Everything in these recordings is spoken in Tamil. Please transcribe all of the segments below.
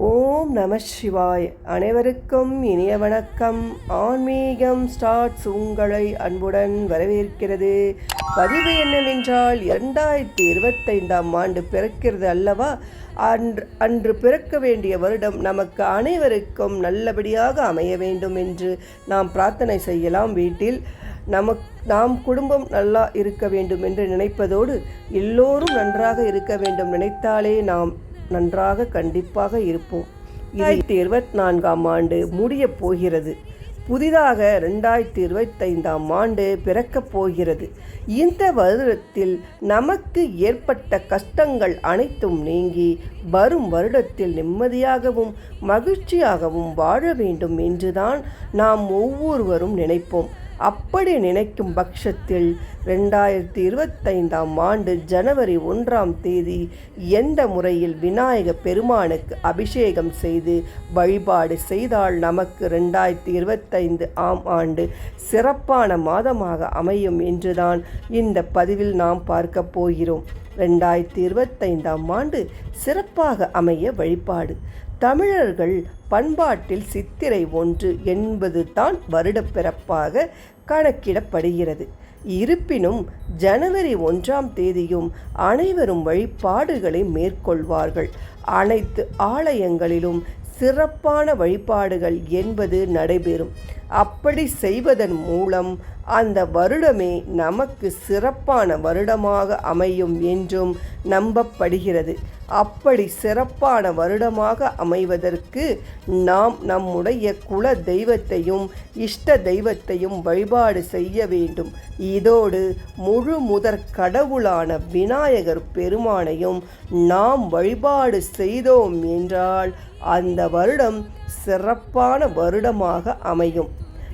ஓம் நம சிவாய். அனைவருக்கும் இனிய வணக்கம். ஆன்மீகம் ஸ்டார்ட்ஸ் உங்களை அன்புடன் வரவேற்கிறது. பதிவு என்னவென்றால் இரண்டாயிரத்தி இருபத்தைந்தாம் ஆண்டு பிறக்கிறது அல்லவா? அன்று அன்று பிறக்க வேண்டிய வருடம் நமக்கு அனைவருக்கும் நல்லபடியாக அமைய வேண்டும் என்று நாம் பிரார்த்தனை செய்யலாம். வீட்டில் நமக் நாம் குடும்பம் நல்லா இருக்க வேண்டும் என்று நினைப்பதோடு எல்லோரும் நன்றாக இருக்க வேண்டும் நினைத்தாலே நாம் நன்றாக கண்டிப்பாக இருப்போம். இரண்டாயிரத்தி இருபத்தி நான்காம் ஆண்டு முடியப் போகிறது. புதிதாக ரெண்டாயிரத்தி இருபத்தைந்தாம் ஆண்டு பிறக்கப் போகிறது. இந்த வருடத்தில் நமக்கு ஏற்பட்ட கஷ்டங்கள் அனைத்தும் நீங்கி வரும் வருடத்தில் நிம்மதியாகவும் மகிழ்ச்சியாகவும் வாழ வேண்டும் என்றுதான் நாம் ஒவ்வொருவரும் நினைப்போம். அப்படி நினைக்கும் பட்சத்தில் ரெண்டாயிரத்தி இருபத்தைந்தாம் ஆண்டு ஜனவரி ஒன்றாம் தேதி எந்த முறையில் விநாயக பெருமானுக்கு அபிஷேகம் செய்து வழிபாடு செய்தால் நமக்கு ரெண்டாயிரத்தி இருபத்தைந்து ஆம் ஆண்டு சிறப்பான மாதமாக அமையும் என்றுதான் இந்த பதிவில் நாம் பார்க்க போகிறோம். ரெண்டாயிரத்தி இருபத்தைந்தாம் ஆண்டு சிறப்பாக அமைய வழிபாடு. தமிழர்கள் பண்பாட்டில் சித்திரை ஒன்று என்பது தான் வருடப்பிறப்பாக கணக்கிடப்படுகிறது. இருப்பினும் ஜனவரி ஒன்றாம் தேதியும் அனைவரும் வழிபாடுகளை மேற்கொள்வார்கள். அனைத்து ஆலயங்களிலும் சிறப்பான வழிபாடுகள் என்பது நடைபெறும். அப்படி செய்வதன் மூலம் அந்த வருடமே நமக்கு சிறப்பான வருடமாக அமையும் என்றும் நம்பப்படுகிறது. அப்படி சிறப்பான வருடமாக அமைவதற்கு நாம் நம்முடைய குல தெய்வத்தையும் இஷ்ட தெய்வத்தையும் வழிபாடு செய்ய வேண்டும். இதோடு முழு முதற் கடவுளான விநாயகர் பெருமானையும் நாம் வழிபாடு செய்தோம் என்றால் அந்த வருடம் சிறப்பான வருடமாக அமையும்.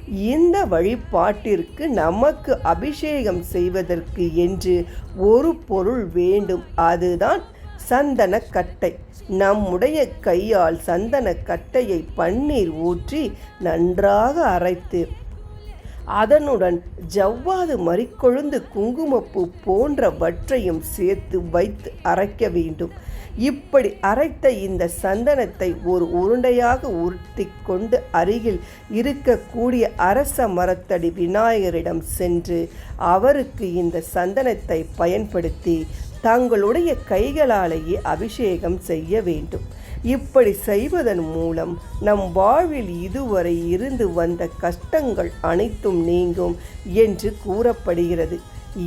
இந்த வழிபாட்டிற்கு நமக்கு அபிஷேகம் செய்வதற்கு என்று ஒரு பொருள் வேண்டும். அதுதான் சந்தனக்கட்டை. நம்முடைய கையால் சந்தனக்கட்டையை பன்னீர் ஊற்றி நன்றாக அரைத்து அதனுடன் ஜவ்வாது மறிக்கொழுந்து குங்குமப்பூ போன்றவற்றையும் சேர்த்து வைத்து அரைக்க வேண்டும். இப்படி அரைத்த இந்த சந்தனத்தை ஒரு உருண்டையாக உருட்டி கொண்டு அருகில் இருக்கக்கூடிய அரச மரத்தடி விநாயகரிடம் சென்று அவருக்கு இந்த சந்தனத்தை பயன்படுத்தி தங்களுடைய கைகளாலேயே அபிஷேகம் செய்ய வேண்டும். இப்படி செய்வதன் மூலம் நம் வாழ்வில் இதுவரை இருந்து வந்த கஷ்டங்கள் அனைத்தும் நீங்கும் என்று கூறப்படுகிறது.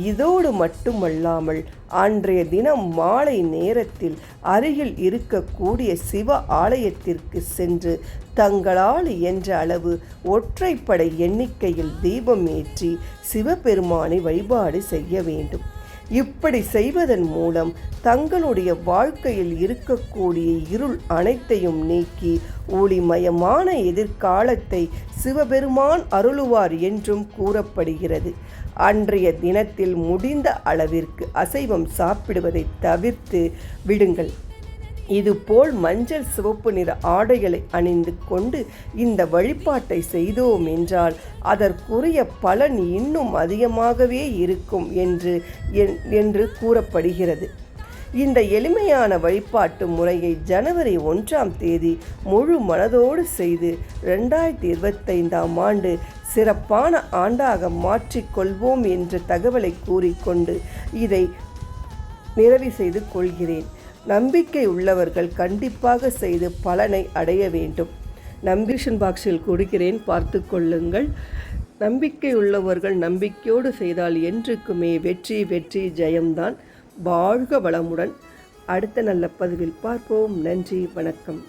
இதோடு மட்டுமல்லாமல் அன்றைய தினம் மாலை நேரத்தில் அருகில் இருக்கக்கூடிய சிவ ஆலயத்திற்கு சென்று தங்களால் என்ற அளவு ஒற்றைப்படை எண்ணிக்கையில் தீபம் ஏற்றி சிவபெருமானை வழிபாடு செய்ய வேண்டும். இப்படி செய்வதன் மூலம் தங்களுடைய வாழ்க்கையில் இருக்கக்கூடிய இருள் அனைத்தையும் நீக்கி ஒளிமயமான எதிர்காலத்தை சிவபெருமான் அருளுவார் என்றும் கூறப்படுகிறது. அன்றைய தினத்தில் முடிந்த அளவிற்கு அசைவம் சாப்பிடுவதை தவிர்த்து விடுங்கள். இதுபோல் மஞ்சள் சிவப்பு நிற ஆடைகளை அணிந்து கொண்டு இந்த வழிபாட்டை செய்தோம் என்றால் அதற்குரிய பலன் இன்னும் அதிகமாகவே இருக்கும் என்று என்று கூறப்படுகிறது. இந்த எளிமையான வழிபாட்டு முறையை ஜனவரி ஒன்றாம் தேதி முழு மனதோடு செய்து ரெண்டாயிரத்தி இருபத்தைந்தாம் ஆண்டு சிறப்பான ஆண்டாக மாற்றிக்கொள்வோம் என்ற தகவலை கூறிக்கொண்டு இதை நிறைவு செய்து கொள்கிறேன். நம்பிக்கை உள்ளவர்கள் கண்டிப்பாக செய்து பலனை அடைய வேண்டும். நம்பிஷன் பாக்ஸில் கொடுக்கிறேன் பார்த்து கொள்ளுங்கள். நம்பிக்கை உள்ளவர்கள் நம்பிக்கையோடு செய்தால் என்றுக்குமே வெற்றி வெற்றி ஜெயம்தான். வாழ்க வளமுடன். அடுத்த நல்ல பதிவில் பார்ப்போம். நன்றி வணக்கம்.